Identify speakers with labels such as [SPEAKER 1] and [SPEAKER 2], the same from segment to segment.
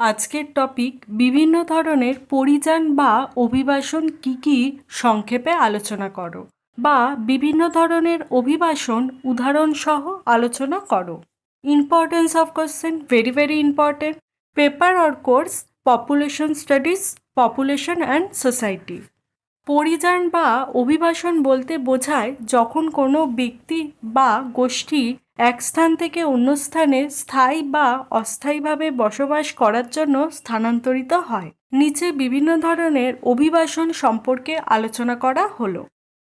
[SPEAKER 1] আজকের টপিক বিভিন্ন ধরনের পরিযান বা অভিবাসন কি কি সংক্ষেপে আলোচনা করো বা বিভিন্ন ধরনের অভিবাসন উদাহরণ সহ আলোচনা করো। Importance of question very very important paper or course population studies population and society পরিযান বা অভিবাসন বলতে বোঝায় যখন কোনো ব্যক্তি বা গোষ্ঠী এক স্থান থেকে অন্য স্থানে স্থায়ী বা অস্থায়ীভাবে বসবাস করার জন্য স্থানান্তরিত হয়। নিচে বিভিন্ন ধরনের অভিবাসন সম্পর্কে আলোচনা করা হলো।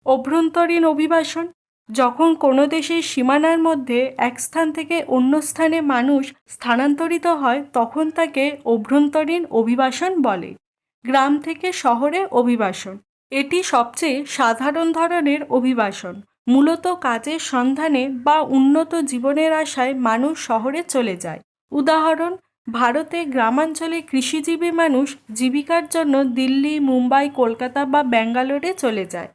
[SPEAKER 1] অভ্যন্তরীণ অভিবাসন, যখন কোনো দেশের সীমানার মধ্যে এক স্থান থেকে অন্য স্থানে মানুষ স্থানান্তরিত হয়, তখন তাকে অভ্যন্তরীণ অভিবাসন বলে। গ্রাম থেকে শহরে অভিবাসন, এটি সবচেয়ে সাধারণ ধরনের অভিবাসন। মূলত কাজের সন্ধানে বা উন্নত জীবনের আশায় মানুষ শহরে চলে যায়। উদাহরণ, ভারতে গ্রামাঞ্চলে কৃষিজীবী মানুষ জীবিকার জন্য দিল্লি, মুম্বাই, কলকাতা বা ব্যাঙ্গালোরে চলে যায়।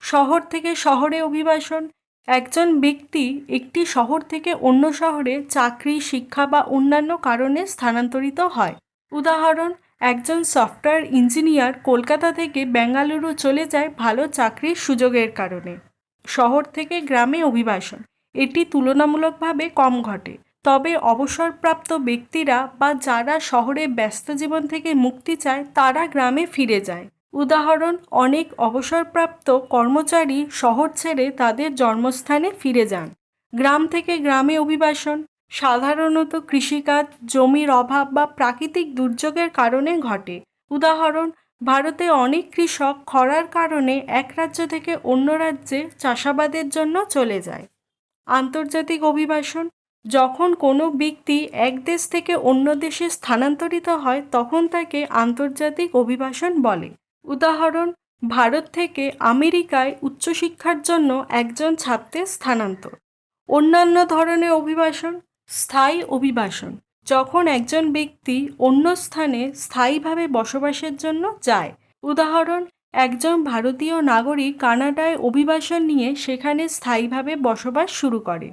[SPEAKER 1] শহর থেকে শহরে অভিবাসন, একজন ব্যক্তি একটি শহর থেকে অন্য শহরে চাকরি, শিক্ষা বা অন্যান্য কারণে স্থানান্তরিত হয়। উদাহরণ, একজন সফটওয়্যার ইঞ্জিনিয়ার কলকাতা থেকে বেঙ্গালুরু চলে যায় ভালো চাকরির সুযোগের কারণে। শহর থেকে গ্রামে অভিবাসন। এটি তুলনামূলকভাবে কম ঘটে। তবে অবসরপ্রাপ্ত ব্যক্তিরা বা যারা শহরে ব্যস্ত জীবন থেকে মুক্তি চায়, তারা গ্রামে ফিরে যায়। উদাহরণ, অনেক অবসরপ্রাপ্ত কর্মচারী শহর ছেড়ে তাদের জন্মস্থানে ফিরে যান। গ্রাম থেকে গ্রামে অভিবাসন, সাধারণত কৃষিকাজ, জমির অভাব বা প্রাকৃতিক দুর্যোগের কারণে ঘটে। উদাহরণ ভারতে অনেক কৃষক খরার কারণে এক রাজ্য থেকে অন্য রাজ্যে চাষাবাদের জন্য চলে যায়। আন্তর্জাতিক অভিবাসন, যখন কোনো ব্যক্তি এক দেশ থেকে অন্য দেশে স্থানান্তরিত হয়, তখন তাকে আন্তর্জাতিক অভিবাসন বলে। উদাহরণ, ভারত থেকে আমেরিকায় উচ্চশিক্ষার জন্য একজন ছাত্রের স্থানান্তর। অন্যান্য ধরনের অভিবাসন, স্থায়ী অভিবাসন। যখন একজন ব্যক্তি অন্য স্থানে স্থায়ীভাবে বসবাসের জন্য যায়। উদাহরণ, একজন ভারতীয় নাগরিক কানাডায় অভিবাসন নিয়ে সেখানে স্থায়ীভাবে বসবাস শুরু করে।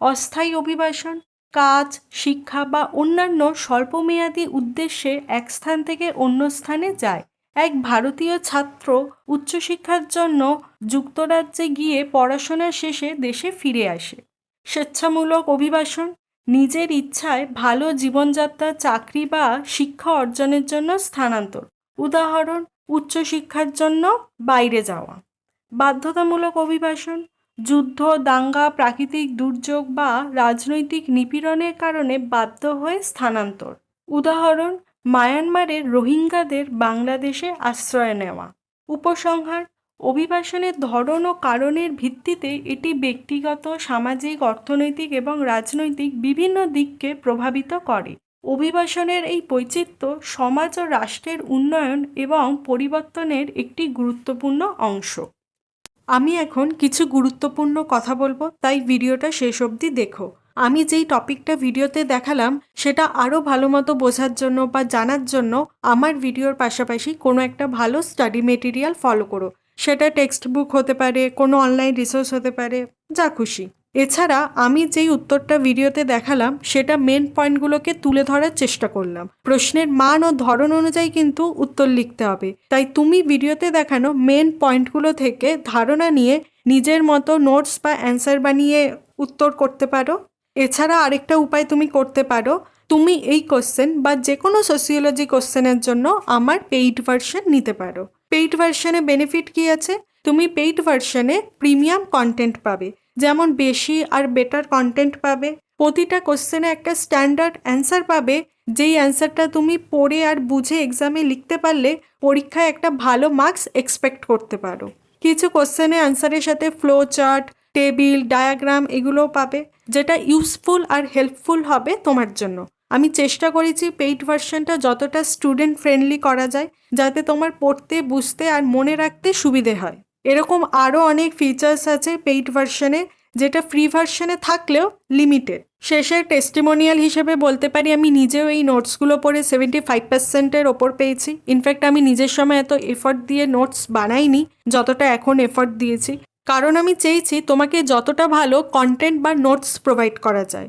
[SPEAKER 1] অস্থায়ী অভিবাসন, কাজ, শিক্ষা বা অন্যান্য স্বল্পমেয়াদী উদ্দেশ্যে এক স্থান থেকে অন্য স্থানে যায়। এক ভারতীয় ছাত্র উচ্চশিক্ষার জন্য যুক্তরাজ্যে গিয়ে পড়াশোনা শেষে দেশে ফিরে আসে। স্বেচ্ছামূলক অভিবাসন নিজের ইচ্ছায় ভালো জীবনযাত্রা, চাকরি বা শিক্ষা অর্জনের জন্য স্থানান্তর। উদাহরণ, উচ্চশিক্ষার জন্য বাইরে যাওয়া। বাধ্যতামূলক অভিবাসন, যুদ্ধ, দাঙ্গা, প্রাকৃতিক দুর্যোগ বা রাজনৈতিক নিপীড়নের কারণে বাধ্য হয়ে স্থানান্তর। উদাহরণ, মায়ানমারের রোহিঙ্গাদের বাংলাদেশে আশ্রয় নেওয়া। উপসংহার অভিবাসনের ধরন ও কারণের ভিত্তিতে এটি ব্যক্তিগত, সামাজিক, অর্থনৈতিক এবং রাজনৈতিক বিভিন্ন দিককে প্রভাবিত করে। অভিবাসনের এই বৈচিত্র্য সমাজ ও রাষ্ট্রের উন্নয়ন এবং পরিবর্তনের একটি গুরুত্বপূর্ণ অংশ। আমি এখন কিছু গুরুত্বপূর্ণ কথা বলব, তাই ভিডিওটা শেষ অবধি দেখো। আমি যেই টপিকটা ভিডিওতে দেখালাম, সেটা আরও ভালো মতো বোঝার জন্য বা জানার জন্য আমার ভিডিওর পাশাপাশি কোনো একটা ভালো স্টাডি মেটেরিয়াল ফলো করো। সেটা টেক্সট বুক হতে পারে, কোনো অনলাইন রিসোর্স হতে পারে, যা খুশি। এছাড়া আমি যেই উত্তরটা ভিডিওতে দেখালাম, সেটা মেন পয়েন্টগুলোকে তুলে ধরার চেষ্টা করলাম। প্রশ্নের মান ও ধরন অনুযায়ী কিন্তু উত্তর লিখতে হবে। তাই তুমি ভিডিওতে দেখানো মেন পয়েন্টগুলো থেকে ধারণা নিয়ে নিজের মতো নোটস বা অ্যান্সার বানিয়ে উত্তর করতে পারো। এছাড়া আরেকটা উপায় তুমি করতে পারো, তুমি এই কোশ্চেন বা যে কোনো সোসিওলজি কোশ্চেনের জন্য আমার পেইড ভার্সন নিতে পারো। পেইড ভার্সনে বেনিফিট কী আছে? তুমি পেইড ভার্সনে প্রিমিয়াম কন্টেন্ট পাবে। যেমন বেশি আর বেটার কন্টেন্ট পাবে। প্রতিটা কোশ্চেনে একটা স্ট্যান্ডার্ড অ্যান্সার পাবে। যেই অ্যান্সারটা তুমি পড়ে আর বুঝে এক্সামে লিখতে পারলে পরীক্ষায় একটা ভালো মার্কস এক্সপেক্ট করতে পারো। কিছু কোশ্চেনে অ্যান্সারের সাথে ফ্লো চার্ট টেবিল ডায়াগ্রাম এগুলোও পাবে। যেটা ইউজফুল আর হেল্পফুল হবে তোমার জন্য। আমি চেষ্টা করেছি পেইড ভার্সনটা যতটা স্টুডেন্ট ফ্রেন্ডলি করা যায়, যাতে তোমার পড়তে, বুঝতে আর মনে রাখতে সুবিধে হয়। এরকম আরও অনেক ফিচার্স আছে পেইড ভার্সনে যেটা ফ্রি ভার্সনে থাকলেও লিমিটেড শেষের টেস্টিমোনিয়াল হিসেবে বলতে পারি, আমি নিজেও এই নোটসগুলো পড়ে সেভেন্টি ফাইভ পার্সেন্টের ওপর পেয়েছি। ইনফ্যাক্ট আমি নিজের সময় এত এফর্ট দিয়ে নোটস বানাইনি, যতটা এখন এফর্ট দিয়েছি। কারণ আমি চেয়েছি তোমাকে যতটা ভালো কন্টেন্ট বা নোটস প্রোভাইড করা যায়।